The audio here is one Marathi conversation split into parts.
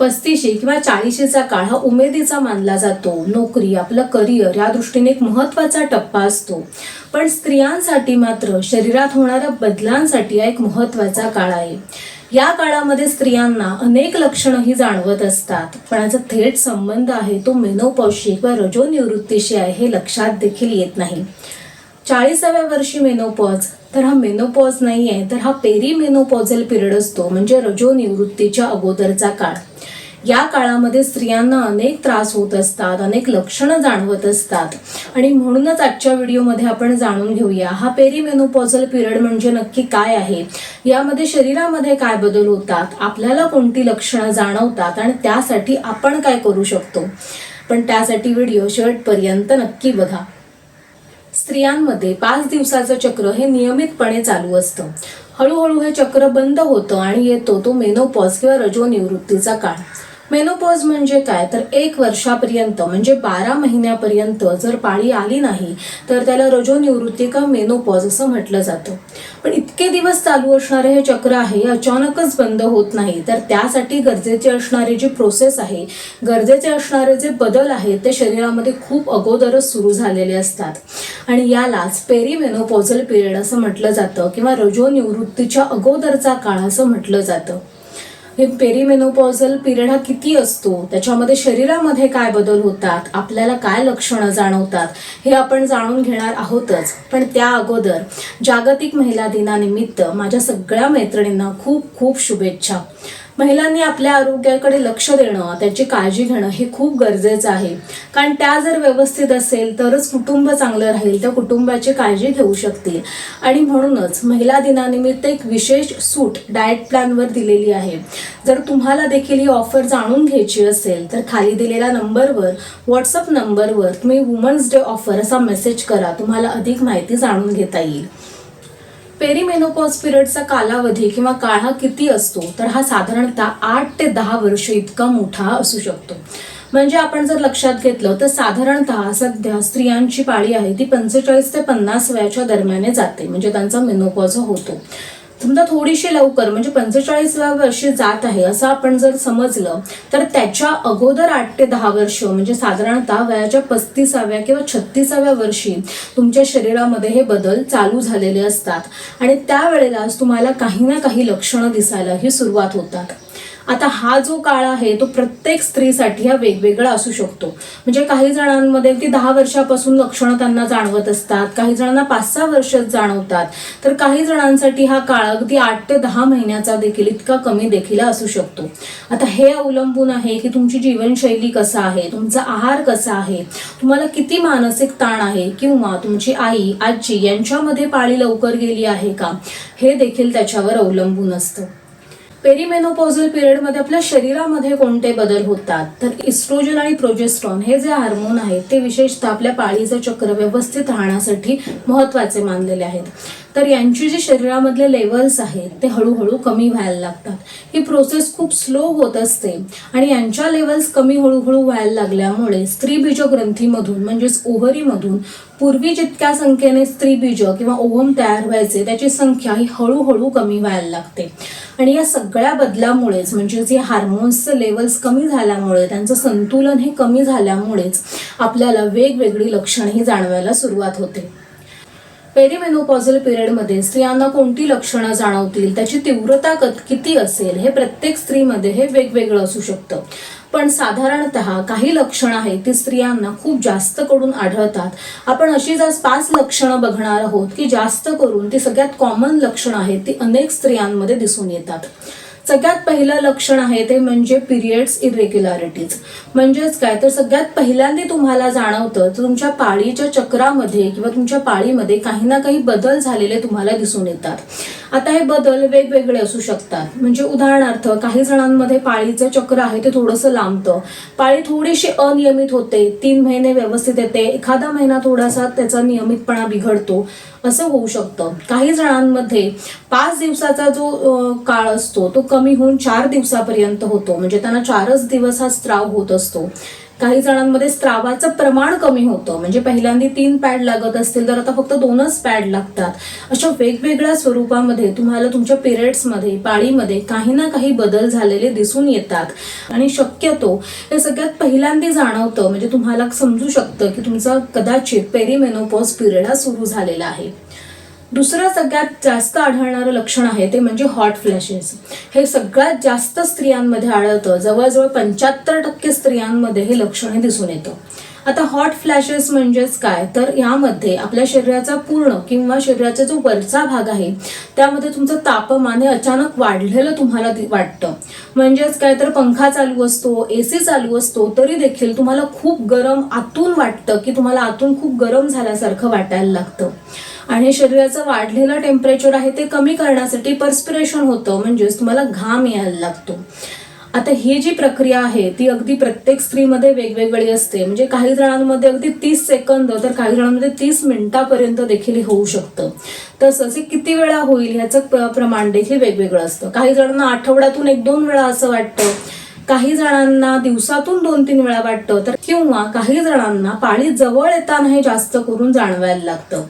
पस्तीशी किंवा चाळीशीचा काळ हा उमेदीचा मानला जातो. नोकरी आपलं करिअर या दृष्टीने एक महत्त्वाचा टप्पा असतो. पण स्त्रियांसाठी मात्र शरीरात होणाऱ्या बदलांसाठी हा एक महत्त्वाचा काळ आहे. या काळामध्ये स्त्रियांना अनेक लक्षणंही जाणवत असतात. पण याचा थेट संबंध आहे तो मेनोपौशी किंवा रजोनिवृत्तीशी आहे हे लक्षात देखील येत नाही. चाळीसाव्या वर्षी मेनोपॉज तर हा मेनोपॉज नाही आहे तर हा पेरी मेनोपॉझल पिरियड असतो म्हणजे रजोनिवृत्तीच्या अगोदरचा काळ. या काळामध्ये स्त्रियांना अनेक त्रास होत असतात अनेक लक्षणं जाणवत असतात. आणि म्हणूनच आजच्या व्हिडिओमध्ये आपण जाणून घेऊया हा पेरी मेनोपॉझल पिरियड म्हणजे नक्की काय आहे? यामध्ये शरीरामध्ये काय बदल होतात? आपल्याला कोणती लक्षणं जाणवतात? आणि त्यासाठी आपण काय करू शकतो? पण त्यासाठी व्हिडिओ शेवटपर्यंत नक्की बघा. स्त्रियांमध्ये पाच दिवसाचं चक्र हे नियमितपणे चालू असतं. हळूहळू हे चक्र बंद होतं आणि येतो तो मेनोपॉज किंवा रजोनिवृत्तीचा काळ. मेनोपॉज म्हणजे काय? तर एक वर्षापर्यंत म्हणजे बारा महिन्यापर्यंत जर पाळी आली नाही तर त्याला रजोनिवृत्ती का मेनोपॉज असं म्हटलं जातं. पण इतके दिवस चालू असणारे हे चक्र आहे अचानकच बंद होत नाही. तर त्यासाठी गरजेचे असणारी जी प्रोसेस आहे गरजेचे असणारे जे बदल आहेत ते शरीरामध्ये खूप अगोदरच सुरू झालेले असतात. आणि यालाच पेरीमेनोपॉझल पिरियड असं म्हटलं जातं किंवा रजोनिवृत्तीच्या अगोदरचा काळ असं म्हटलं जातं. हे पेरीमेनोपॉझल पिरियड हा किती असतो? त्याच्यामध्ये शरीरामध्ये काय बदल होतात? आपल्याला काय लक्षणं जाणवतात? हे आपण जाणून घेणार आहोतच. पण त्या अगोदर जागतिक महिला दिनानिमित्त माझ्या सगळ्या मैत्रिणींना खूप खूप शुभेच्छा. महिलांनी आपल्या आरोग्याकडे लक्ष देणं त्याची काळजी घेणं हे खूप गरजेचं आहे. कारण त्या जर व्यवस्थित असेल तरच कुटुंब चांगलं राहील त्या कुटुंबाची काळजी घेऊ शकतील. आणि म्हणूनच महिला दिनानिमित्त एक विशेष सूट डाएट प्लॅनवर दिलेली आहे. जर तुम्हाला देखील ही ऑफर जाणून घ्यायची असेल तर खाली दिलेल्या नंबरवर व्हॉट्सअप नंबरवर तुम्ही वुमन्स डे ऑफर असा मेसेज करा. तुम्हाला अधिक माहिती जाणून घेता येईल. पेरीमेनोपॉज पिरियडचा कालावधी किंवा काळ हा किती असतो? तर हा साधारणतः आठ ते दहा वर्ष इतका मोठा असू शकतो. म्हणजे आपण जर लक्षात घेतलं तर साधारणतः सध्या स्त्रियांची पाळी आहे ती पंचेचाळीस ते पन्नास वयाच्या दरम्याने जाते. म्हणजे त्यांचा मेनोपॉज होतो. समजा थोडीशी लवकर म्हणजे पंचेचाळीसव्या वर्षी जात आहे असं आपण जर समजलं तर त्याच्या अगोदर आठ ते दहा वर्ष म्हणजे साधारणतः वयाच्या पस्तीसाव्या किंवा छत्तीसाव्या वर्षी तुमच्या शरीरामध्ये हे बदल चालू झालेले असतात. आणि त्यावेळेलाच तुम्हाला काही ना काही लक्षणं दिसायलाही सुरुवात होतात. आता हा जो काळ आहे तो प्रत्येक स्त्रीसाठी हा वेगवेगळा असू शकतो. म्हणजे काही जणांमध्ये ती दहा वर्षापासून लक्षणं त्यांना जाणवत असतात काही जणांना पाच सहा वर्ष जाणवतात. तर काही जणांसाठी हा काळ अगदी आठ ते दहा महिन्याचा देखील इतका कमी देखील असू शकतो. आता हे अवलंबून आहे की तुमची जीवनशैली कसा आहे तुमचा आहार कसा आहे तुम्हाला किती मानसिक ताण आहे किंवा तुमची आई आजी यांच्यामध्ये पाळी लवकर गेली आहे का हे देखील त्याच्यावर अवलंबून असतं. पेरिमेनोपॉझल पिरियडमध्ये आपल्या शरीरामध्ये कोणते बदल होतात? तर इस्ट्रोजन आणि प्रोजेस्ट्रॉन हे जे हार्मोन आहेत ते विशेषतः आपल्या पाळीचं चक्र व्यवस्थित राहण्यासाठी महत्त्वाचे मानलेले आहेत. तर यांची जी शरीरामधले लेवल्स आहेत ते हळूहळू कमी व्हायला लागतात. ही प्रोसेस खूप स्लो होत असते आणि यांच्या लेवल्स कमी हळूहळू व्हायला लागल्यामुळे स्त्रीबीज ग्रंथीमधून म्हणजेच ओहरीमधून पूर्वी जितक्या संख्येने स्त्रीबीज किंवा ओव्हम तयार व्हायचे त्याची संख्या ही हळूहळू कमी व्हायला लागते. आणि या सगळ्या बदलामुळेच म्हणजे जे हार्मोन्सचे लेवल्स कमी झाल्यामुळे त्यांचं संतुलन हे कमी झाल्यामुळेच आपल्याला वेगवेगळी लक्षणं ही जाणवायला सुरुवात होते. पेरिमेनोपॉझल पिरियडमध्ये स्त्रियांना कोणती लक्षणं जाणवतील? त्याची तीव्रता कत- किती असेल? हे प्रत्येक स्त्रीमध्ये हे वेगवेगळं असू शकतं. पण साधारणतः काही लक्षणं आहेत ती स्त्रियांना खूप जास्त करून आढळतात. आपण अशीच आज पाच लक्षणं बघणार आहोत की जास्त करून ती सगळ्यात कॉमन लक्षणं आहेत ती अनेक स्त्रियांमध्ये दिसून येतात. सगळ्यात पहिलं लक्षण आहे ते म्हणजे पिरियड्स इरेग्युलॅरिटीज म्हणजेच काय? तर सगळ्यात पहिल्यांदा तुम्हाला जाणवतं तुमच्या पाळीच्या चक्रामध्ये किंवा तुमच्या पाळीमध्ये काही ना काही बदल झालेले तुम्हाला दिसून येतात. आता हे बदल वेगवेगळे असू शकतात. म्हणजे उदाहरणार्थ काही जणांमध्ये पाळीचं चक्र आहे ते थोडंसं लांबतं. पाळी थोडीशी अनियमित होते तीन महिने व्यवस्थित येते एखादा महिना थोडासा त्याचा नियमितपणा बिघडतो असं होऊ शकतं. काही जणांमध्ये पाच दिवसाचा जो काळ असतो तो कमी होऊन चार दिवसापर्यंत होतो. म्हणजे त्यांना चारच दिवस हा स्त्राव होत असतो. काही जणांमध्ये स्त्रावाचं प्रमाण कमी होतं. म्हणजे पहिल्यांदा तीन पॅड लागत असतील तर आता फक्त दोनच पॅड लागतात. अशा वेगवेगळ्या स्वरूपामध्ये तुम्हाला तुमच्या पिरियड्समध्ये पाळीमध्ये काही ना काही बदल झालेले दिसून येतात. आणि शक्यतो हे सगळ्यात पहिल्यांदा जाणवतं. म्हणजे तुम्हाला समजू शकतं की तुमचा कदाचित पेरीमेनोपॉज पिरियड हा सुरू झालेला आहे. दुसरं सगळ्यात जास्त आढळणारं लक्षण आहे ते म्हणजे हॉट फ्लॅशेस हे सगळ्यात जास्त स्त्रियांमध्ये आढळतं. जवळजवळ पंच्याहत्तर टक्के स्त्रियांमध्ये हे लक्षण हे दिसून येतं. आता हॉट फ्लॅशेस म्हणजेच काय? तर यामध्ये आपल्या शरीराचा पूर्ण किंवा शरीराचा जो वरचा भाग आहे त्यामध्ये तुमचं तापमान हे अचानक वाढलेलं तुम्हाला वाटतं. म्हणजेच काय? तर पंखा चालू असतो ए सी चालू असतो तरी देखील तुम्हाला खूप गरम आतून वाटतं की तुम्हाला आतून खूप गरम झाल्यासारखं वाटायला लागतं. आणि शरीराचं वाढलेलं टेम्परेचर आहे ते कमी करण्यासाठी पर्स्पिरेशन होतं. म्हणजेच तुम्हाला घाम यायला लागतो. आता ही जी प्रक्रिया आहे ती अगदी प्रत्येक स्त्रीमध्ये वेगवेगळी असते. म्हणजे काही जणांमध्ये अगदी तीस सेकंद तर काही जणांमध्ये तीस मिनिटापर्यंत देखील होऊ शकतं. तसंच हे किती वेळा होईल ह्याचं प्रमाण देखील वेगवेगळं असतं. काही जणांना आठवड्यातून एक दोन वेळा असं वाटतं काही जणांना दिवसातून दोन तीन वेळा वाटतं तर किंवा काही जणांना पाळी जवळ येताना हे जास्त करून जाणवायला लागतं.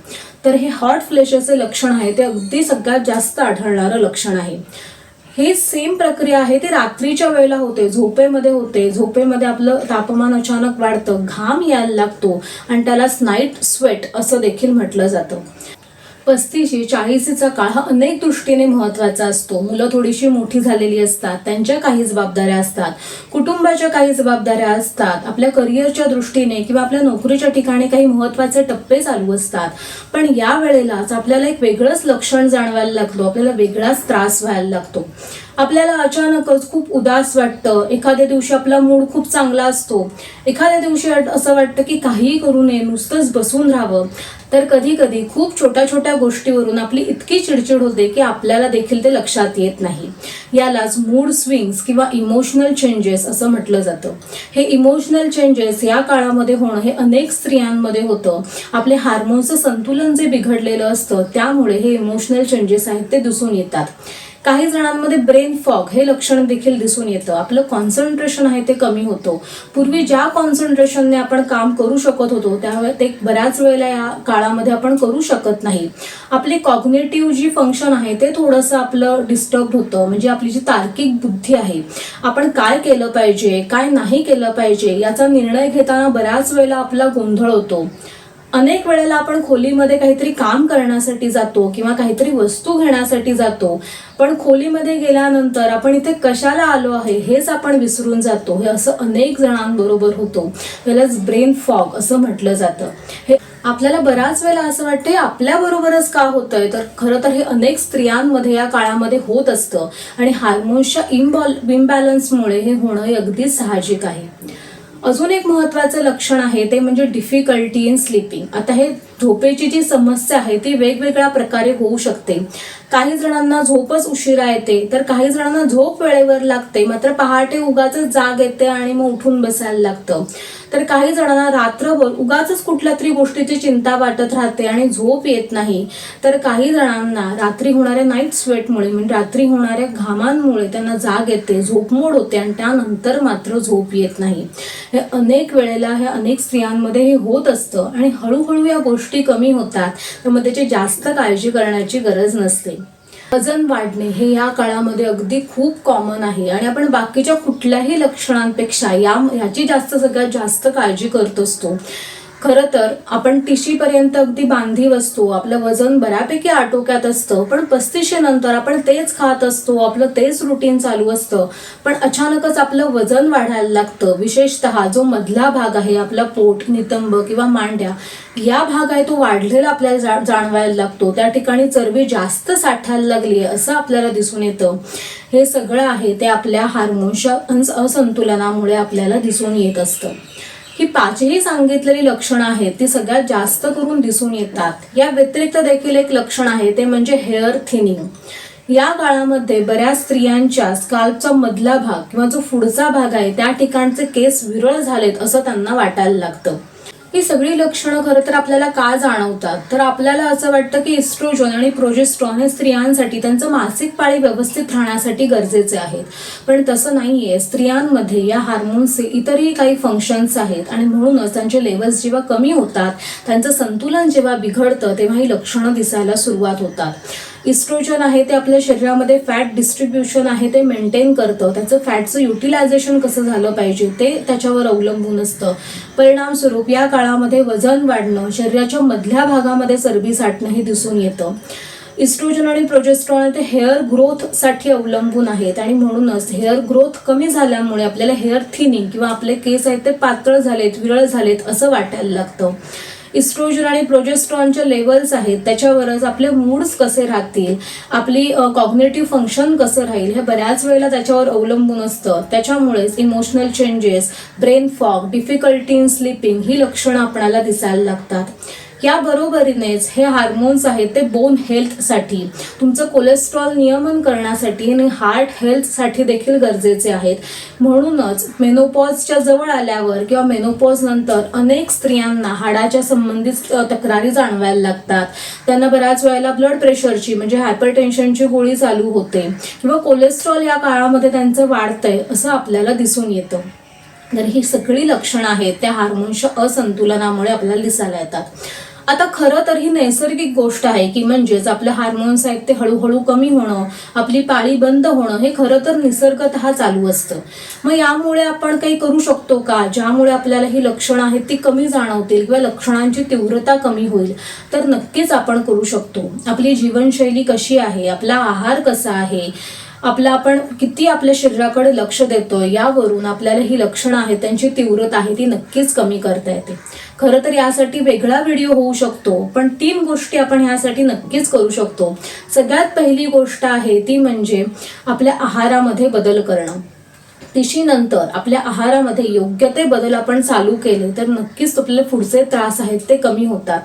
तर हे हॉट फ्लेशचे लक्षण आहे ते अगदी सगळ्यात जास्त आढळणारं लक्षण आहे. ही सेम प्रक्रिया आहे ती रात्रीच्या वेळेला होते झोपेमध्ये होते. झोपेमध्ये आपलं तापमान अचानक वाढतं घाम यायला लागतो आणि त्याला स्नाईट स्वेट असं देखील म्हटलं जातं. पस्तीशी चाळीसीचा काळ हा अनेक दृष्टीने महत्त्वाचा असतो. मुलं थोडीशी मोठी झालेली असतात त्यांच्या काही जबाबदाऱ्या असतात कुटुंबाच्या काही जबाबदाऱ्या असतात आपल्या करिअरच्या दृष्टीने किंवा आपल्या नोकरीच्या ठिकाणी काही महत्त्वाचे टप्पे चालू असतात. पण या वेळेलाच आपल्याला एक वेगळंच लक्षण जाणवायला लागतो आपल्याला वेगळाच त्रास व्हायला लागतो. आपल्याला अचानकच खूप उदास वाटतं. एखाद्या दिवशी आपला मूड खूप चांगला असतो. एखाद्या दिवशी असं वाटतं की काहीही करू नये नुसतंच बसून राहावं. तर कधी कधी खूप छोट्या छोट्या गोष्टीवरून आपली इतकी चिडचिड होते की आपल्याला देखील ते लक्षात येत नाही. यालाच मूड स्विंग्स किंवा इमोशनल चेंजेस असं म्हटलं जातं. हे इमोशनल चेंजेस या काळामध्ये होणं हे अनेक स्त्रियांमध्ये होतं. आपले हार्मोनचं संतुलन जे बिघडलेलं असतं त्यामुळे हे इमोशनल चेंजेस आहेत ते दिसून येतात. काही जणांमध्ये ब्रेन फॉग हे लक्षण देखील दिसून येतं. आपलं कॉन्सन्ट्रेशन आहे ते कमी होतं. पूर्वी ज्या कॉन्सन्ट्रेशनने आपण काम करू शकत होतो त्यामुळे ते बऱ्याच वेळेला या काळामध्ये आपण करू शकत नाही. आपले कॉग्नेटिव्ह जी फंक्शन आहे ते थोडंसं आपलं डिस्टर्ब होतं. म्हणजे आपली जी तार्किक बुद्धी आहे आपण काय केलं पाहिजे काय नाही केलं पाहिजे याचा निर्णय घेताना बऱ्याच वेळेला आपला गोंधळ होतो. अनेक वेळेला आपण खोलीमध्ये काहीतरी काम करण्यासाठी जातो किंवा काहीतरी वस्तू घेण्यासाठी जातो. पण खोलीमध्ये गेल्यानंतर आपण इथे कशाला आलो आहे हेच आपण विसरून जातो. हे असं अनेक जणांबरोबर होतो. यालाच ब्रेन फॉग असं म्हटलं जातं. हे आपल्याला बऱ्याच वेळेला असं वाटतं आपल्याबरोबरच का होतंय? तर खरं तर हे अनेक स्त्रियांमध्ये या काळामध्ये होत असतं. आणि हार्मोन्सच्या इम्बॉल इम्बॅलन्समुळे हे होणं हे अगदी साहजिक आहे. अजून एक महत्वाचं लक्षण आहे ते म्हणजे डिफिकल्टी इन स्लीपिंग आता हे झोपेची जी समस्या आहे ती वेगवेगळ्या प्रकारे होऊ शकते. काही जणांना झोपच उशिरा येते तर काही जणांना झोप वेळेवर लागते. मात्र पहाटे उगाच जाग येते आणि मग उठून बसायला लागतं. तर काही जणांना रात्रभर उगाच कुठल्या तरी गोष्टीची चिंता वाटत राहते आणि झोप येत नाही. तर काही जणांना रात्री होणाऱ्या नाईट स्वेटमुळे म्हणजे रात्री होणाऱ्या घामांमुळे त्यांना जाग येते झोपमोड होते आणि त्यानंतर मात्र झोप येत नाही. हे अनेक वेळेला हे अनेक स्त्रियांमध्ये हे होत असतं आणि हळूहळू या गोष्टी गोष्टी कमी होतात तर मग त्याची जास्त काळजी करण्याची गरज नसते. वजन वाढणे हे या काळामध्ये अगदी खूप कॉमन आहे आणि आपण बाकीच्या कुठल्याही लक्षणांपेक्षा या ह्याची जास्त सगळ्यात जास्त काळजी करत असतो. खरं तर आपण टिशीपर्यंत अगदी बांधीव असतो आपलं वजन बऱ्यापैकी आटोक्यात असतं पण पस्तीसशे नंतर आपण तेच खात असतो आपलं तेच रुटीन चालू असतं. पण अचानकच आपलं वजन वाढायला लागतं. विशेषतः जो मधला भाग आहे आपला पोट नितंब किंवा मांड्या या भाग आहे तो वाढलेला आपल्याला जा- जाणवायला लागतो. त्या ठिकाणी चरबी जास्त साठायला लागली आहे असं आपल्याला दिसून येतं. हे सगळं आहे ते आपल्या हार्मोन्सच्या असंतुलनामुळे आपल्याला दिसून येत असतं. ही पाचही सांगितलेली लक्षणं आहेत ती सगळ्यात जास्त करून दिसून येतात. या व्यतिरिक्त देखील एक लक्षण आहे ते म्हणजे हेअर थिनिंग. या काळामध्ये बऱ्याच स्त्रियांच्या स्काल्पचा मधला भाग किंवा जो पुढचा भाग आहे त्या ठिकाणचे केस विरळ झालेत असं त्यांना वाटायला लागतं. ही सगळी लक्षणं खरं तर आपल्याला का जाणवतात? तर आपल्याला असं वाटतं की इस्ट्रोजन आणि प्रोजेस्ट्रॉन हे स्त्रियांसाठी त्यांचं मासिक पाळी व्यवस्थित राहण्यासाठी गरजेचे आहेत. पण तसं नाहीये. स्त्रियांमध्ये या हार्मोन्सचे इतरही काही फंक्शन्स आहेत आणि म्हणूनच त्यांचे लेवल्स जेव्हा कमी होतात त्यांचं संतुलन जेव्हा बिघडतं तेव्हा ही लक्षणं दिसायला सुरुवात होतात. इस्ट्रोजन आहे ते आपल्या शरीरामध्ये फॅट डिस्ट्रीब्युशन आहे ते मेंटेन करतं. त्याचं फॅटचं युटिलायझेशन कसं झालं पाहिजे ते त्याच्यावर अवलंबून असतं. परिणामस्वरूप या काळामध्ये वजन वाढणं शरीराच्या मधल्या भागामध्ये चरबी साठणं हे दिसून येतं. इस्ट्रोजन आणि प्रोजेस्ट्रॉन ते हेअर ग्रोथसाठी अवलंबून आहेत आणि म्हणूनच हेअर ग्रोथ कमी झाल्यामुळे आपल्याला हेअर थिनिंग किंवा आपले केस आहेत ते पातळ झालेत विरळ झालेत असं वाटायला लागतं. इस्ट्रोजन आणि प्रोजेस्ट्रॉनचे लेवल्स आहेत त्याच्यावरच आपले मूड्स कसे राहतील आपली कॉग्नेटिव्ह फंक्शन कसं राहील हे बऱ्याच वेळेला त्याच्यावर अवलंबून असतं. त्याच्यामुळेच emotional changes brain fog difficulty in sleeping ही लक्षणं आपणाला दिसायला लागतात. या बरोबरीनेच हे हार्मोन्स आहेत ते बोन हेल्थसाठी तुमचं कोलेस्ट्रॉल नियमन करण्यासाठी आणि हार्ट हेल्थसाठी देखील गरजेचे आहेत. म्हणूनच मेनोपॉजच्या जवळ आल्यावर किंवा मेनोपॉज नंतर अनेक स्त्रियांना हाडाच्या संबंधित तक्रारी जाणवायला लागतात. त्यांना बऱ्याच वेळेला ब्लड प्रेशरची म्हणजे हायपरटेन्शनची गोळी चालू होते. किंवा कोलेस्ट्रॉल या काळामध्ये त्यांचं वाढतंय असं आपल्याला दिसून येतं. तर ही सगळी लक्षणं आहेत त्या हार्मोन्सच्या असंतुलनामुळे आपल्याला दिसायला येतात. आता खरं तर ही नैसर्गिक गोष्ट आहे की म्हणजेच आपलं हार्मोन्स आहेत ते हळूहळू कमी होणं आपली पाळी बंद होणं हे खरं तर निसर्गत चालू असतं. मग यामुळे आपण काही करू शकतो का? ज्यामुळे आपल्याला ही लक्षणं आहेत ती कमी जाणवतील किंवा लक्षणांची तीव्रता कमी होईल. तर नक्कीच आपण करू शकतो. आपली जीवनशैली कशी आहे? आपला आहार कसा आहे? आपलं आपण किती आपल्या शरीराकडे लक्ष देतो यावरून आपल्याला ही लक्षणं आहेत त्यांची तीव्रता आहे ती नक्कीच कमी करता येते. खरं तर यासाठी वेगळा व्हिडिओ होऊ शकतो पण तीन गोष्टी आपण यासाठी नक्कीच करू शकतो. सगळ्यात पहिली गोष्ट आहे ती म्हणजे आपल्या आहारामध्ये बदल करणं. तिशीनंतर आपल्या आहारामध्ये योग्य ते बदल आपण चालू केले तर नक्कीच आपले पुढचे त्रास आहेत ते कमी होतात.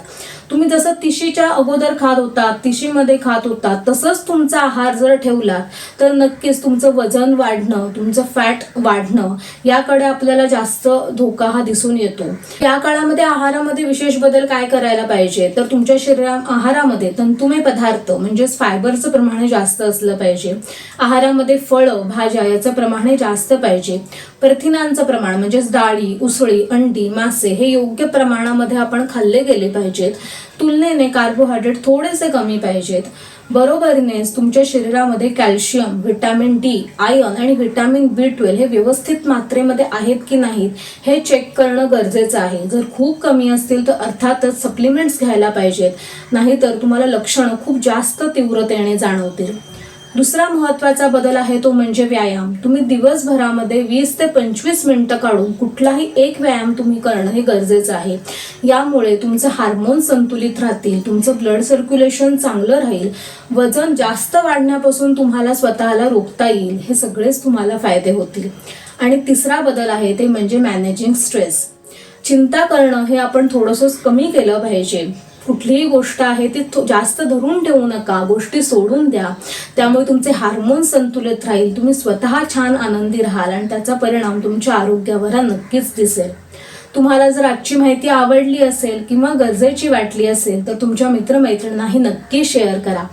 तुम्ही जसं तिशीच्या अगोदर खात होता तिशीमध्ये खात होता तसंच तुमचा आहार जर ठेवला तर नक्कीच तुमचं वजन वाढणं तुमचं फॅट वाढणं याकडे आपल्याला जास्त धोका हा दिसून येतो. या काळामध्ये आहारामध्ये विशेष बदल काय करायला पाहिजे? तर तुमच्या शरीरा आहारामध्ये तंतुमय पदार्थ म्हणजेच फायबरचं प्रमाण जास्त असलं पाहिजे. आहारामध्ये फळं भाज्या याचं प्रमाण जास्त पाहिजे. प्रथिनांचं प्रमाण म्हणजेच डाळी उसळी अंडी मासे हे योग्य प्रमाणामध्ये आपण खाल्ले गेले पाहिजेत. तुलनेने कार्बोहायड्रेट थोडेसे कमी पाहिजेत. बरोबरीनेच तुमच्या शरीरामध्ये कॅल्शियम व्हिटॅमिन डी आयर्न आणि व्हिटॅमिन बी ट्वेल्व हे व्यवस्थित मात्रेमध्ये आहेत की नाहीत हे चेक करणं गरजेचं आहे. जर खूप कमी असतील तर अर्थातच सप्लिमेंट्स घ्यायला पाहिजेत. नाहीतर तुम्हाला लक्षणं खूप जास्त तीव्रतेने जाणवतील. दुसरा महत्त्वाचा बदल आहे तो म्हणजे व्यायाम. तुम्ही दिवसभरामध्ये वीस ते पंचवीस मिनिटं काढून कुठलाही एक व्यायाम तुम्ही करणं हे गरजेचं आहे. यामुळे तुमचं हार्मोन संतुलित राहतील तुमचं ब्लड सर्क्युलेशन चांगलं राहील वजन जास्त वाढण्यापासून तुम्हाला स्वतःला रोखता येईल हे सगळेच तुम्हाला फायदे होतील. आणि तिसरा बदल आहे ते म्हणजे मॅनेजिंग स्ट्रेस. चिंता करणं हे आपण थोडंसं कमी केलं पाहिजे. कुठलीही गोष्ट आहे ती जास्त धरून ठेवू नका. गोष्टी सोडून द्या. त्यामुळे तुमचे हार्मोन संतुलित राहील. तुम्ही स्वतः छान आनंदी राहाल आणि त्याचा परिणाम तुमच्या आरोग्यावर हा नक्कीच दिसेल. तुम्हाला जर आजची माहिती आवडली असेल किंवा गरजेची वाटली असेल तर तुमच्या मित्रमैत्रिणींनाही नक्की शेअर करा.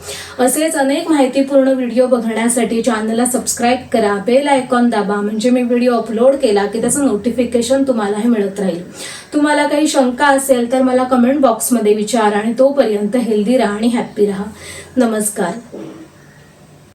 असेच अनेक माहितीपूर्ण व्हिडिओ बघण्यासाठी चॅनलला सबस्क्राईब करा. बेल आयकॉन दाबा म्हणजे मी व्हिडिओ अपलोड केला की त्याचं नोटिफिकेशन तुम्हालाही मिळत राहील. तुम्हाला काही शंका असेल तर मला कमेंट बॉक्समध्ये विचारा आणि तोपर्यंत हेल्दी राहा आणि हॅप्पी राहा. नमस्कार.